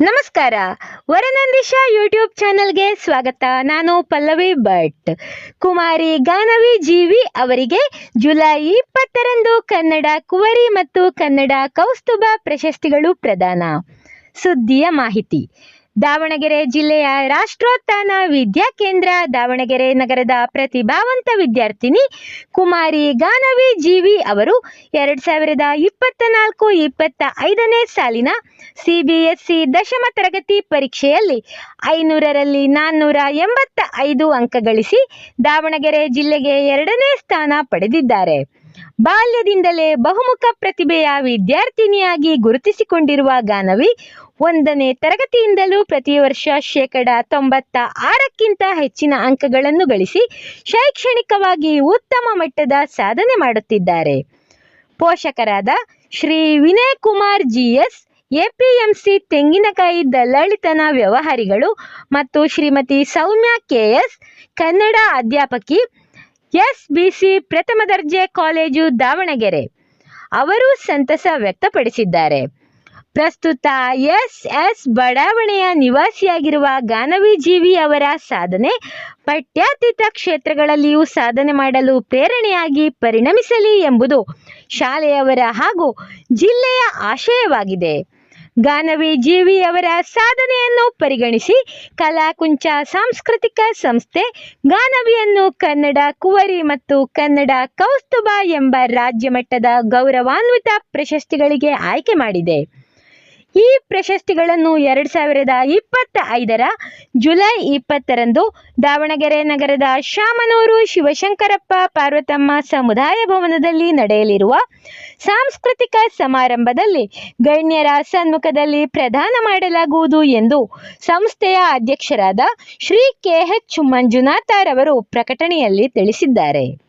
ನಮಸ್ಕಾರ. ವರನಂದಿಶ ಯೂಟ್ಯೂಬ್ ಚಾನೆಲ್ಗೆ ಸ್ವಾಗತ. ನಾನು ಪಲ್ಲವಿ ಭಟ್. ಕುಮಾರಿ ಗಾನವಿ ಜೀವಿ ಅವರಿಗೆ ಜುಲೈ ಇಪ್ಪತ್ತರಂದು ಕನ್ನಡ ಕುವರಿ ಮತ್ತು ಕನ್ನಡ ಕೌಸ್ತುಭ ಪ್ರಶಸ್ತಿಗಳು ಪ್ರದಾನ. ಸುದ್ದಿಯ ಮಾಹಿತಿ. ದಾವಣಗೆರೆ ಜಿಲ್ಲೆಯ ರಾಷ್ಟ್ರೋತ್ಥಾನ ವಿದ್ಯಾಕೇಂದ್ರ ದಾವಣಗೆರೆ ನಗರದ ಪ್ರತಿಭಾವಂತ ವಿದ್ಯಾರ್ಥಿನಿ ಕುಮಾರಿ ಗಾನವಿ ಜೀವಿ ಅವರು ಎರಡು ಸಾವಿರದ ಇಪ್ಪತ್ತ ನಾಲ್ಕು ಇಪ್ಪತ್ತ ಐದನೇ ಸಾಲಿನ ಸಿಬಿಎಸ್ಇ ದಶಮ ತರಗತಿ ಪರೀಕ್ಷೆಯಲ್ಲಿ ಐನೂರರಲ್ಲಿ ನಾನ್ನೂರ ಎಂಬತ್ತ ಐದು ಅಂಕ ಗಳಿಸಿ ದಾವಣಗೆರೆ ಜಿಲ್ಲೆಗೆ ಎರಡನೇ ಸ್ಥಾನ ಪಡೆದಿದ್ದಾರೆ. ಬಾಲ್ಯದಿಂದಲೇ ಬಹುಮುಖ ಪ್ರತಿಭೆಯ ವಿದ್ಯಾರ್ಥಿನಿಯಾಗಿ ಗುರುತಿಸಿಕೊಂಡಿರುವ ಗಾನವಿ, ಒಂದನೇ ತರಗತಿಯಿಂದಲೂ ಪ್ರತಿ ವರ್ಷ ಶೇಕಡ ತೊಂಬತ್ತ ಆರಕ್ಕಿಂತ ಹೆಚ್ಚಿನ ಅಂಕಗಳನ್ನು ಗಳಿಸಿ ಶೈಕ್ಷಣಿಕವಾಗಿ ಉತ್ತಮ ಮಟ್ಟದ ಸಾಧನೆ ಮಾಡುತ್ತಿದ್ದಾರೆ. ಪೋಷಕರಾದ ಶ್ರೀ ವಿನಯ್ ಕುಮಾರ್ ಜಿಎಸ್ ಎಪಿಎಂಸಿ ತೆಂಗಿನಕಾಯಿ ದಲ್ಲಾಳಿತನ ವ್ಯವಹಾರಿಗಳು ಮತ್ತು ಶ್ರೀಮತಿ ಸೌಮ್ಯ ಕೆಎಸ್ ಕನ್ನಡ ಅಧ್ಯಾಪಕಿ ಎಸ್ಬಿಸಿ ಪ್ರಥಮ ದರ್ಜೆ ಕಾಲೇಜು ದಾವಣಗೆರೆ. ಅವರು ಸಂತಸ ವ್ಯಕ್ತಪಡಿಸಿದ್ದಾರೆ. ಪ್ರಸ್ತುತ ಎಸ್ ಎಸ್ ಬಡಾವಣೆಯ ನಿವಾಸಿಯಾಗಿರುವ ಗಾನವಿ ಜೀವಿ ಅವರ ಸಾಧನೆ ಪಠ್ಯಾತೀತ ಕ್ಷೇತ್ರಗಳಲ್ಲಿಯೂ ಸಾಧನೆ ಮಾಡಲು ಪ್ರೇರಣೆಯಾಗಿ ಪರಿಣಮಿಸಲಿ ಎಂಬುದು ಶಾಲೆಯವರ ಹಾಗೂ ಜಿಲ್ಲೆಯ ಆಶಯವಾಗಿದೆ. ಗಾನವಿ ಜೀವಿ ಅವರ ಸಾಧನೆಯನ್ನು ಪರಿಗಣಿಸಿ ಕಲಾಕುಂಚ ಸಾಂಸ್ಕೃತಿಕ ಸಂಸ್ಥೆ ಗಾನವಿಯನ್ನು ಕನ್ನಡ ಕುವರಿ ಮತ್ತು ಕನ್ನಡ ಕೌಸ್ತುಭ ಎಂಬ ರಾಜ್ಯ ಮಟ್ಟದ ಗೌರವಾನ್ವಿತ ಪ್ರಶಸ್ತಿಗಳಿಗೆ ಆಯ್ಕೆ ಮಾಡಿದೆ. ಈ ಪ್ರಶಸ್ತಿಗಳನ್ನು ಎರಡು ಸಾವಿರದ ಇಪ್ಪತ್ತ ಐದರ ಜುಲೈ ಇಪ್ಪತ್ತರಂದು ದಾವಣಗೆರೆ ನಗರದ ಶಾಮನೂರು ಶಿವಶಂಕರಪ್ಪ ಪಾರ್ವತಮ್ಮ ಸಮುದಾಯ ಭವನದಲ್ಲಿ ನಡೆಯಲಿರುವ ಸಾಂಸ್ಕೃತಿಕ ಸಮಾರಂಭದಲ್ಲಿ ಗಣ್ಯರ ಸನ್ಮುಖದಲ್ಲಿ ಪ್ರದಾನ ಮಾಡಲಾಗುವುದು ಎಂದು ಸಂಸ್ಥೆಯ ಅಧ್ಯಕ್ಷರಾದ ಶ್ರೀ ಕೆ ಎಚ್ ಮಂಜುನಾಥರವರು ಪ್ರಕಟಣೆಯಲ್ಲಿ ತಿಳಿಸಿದ್ದಾರೆ.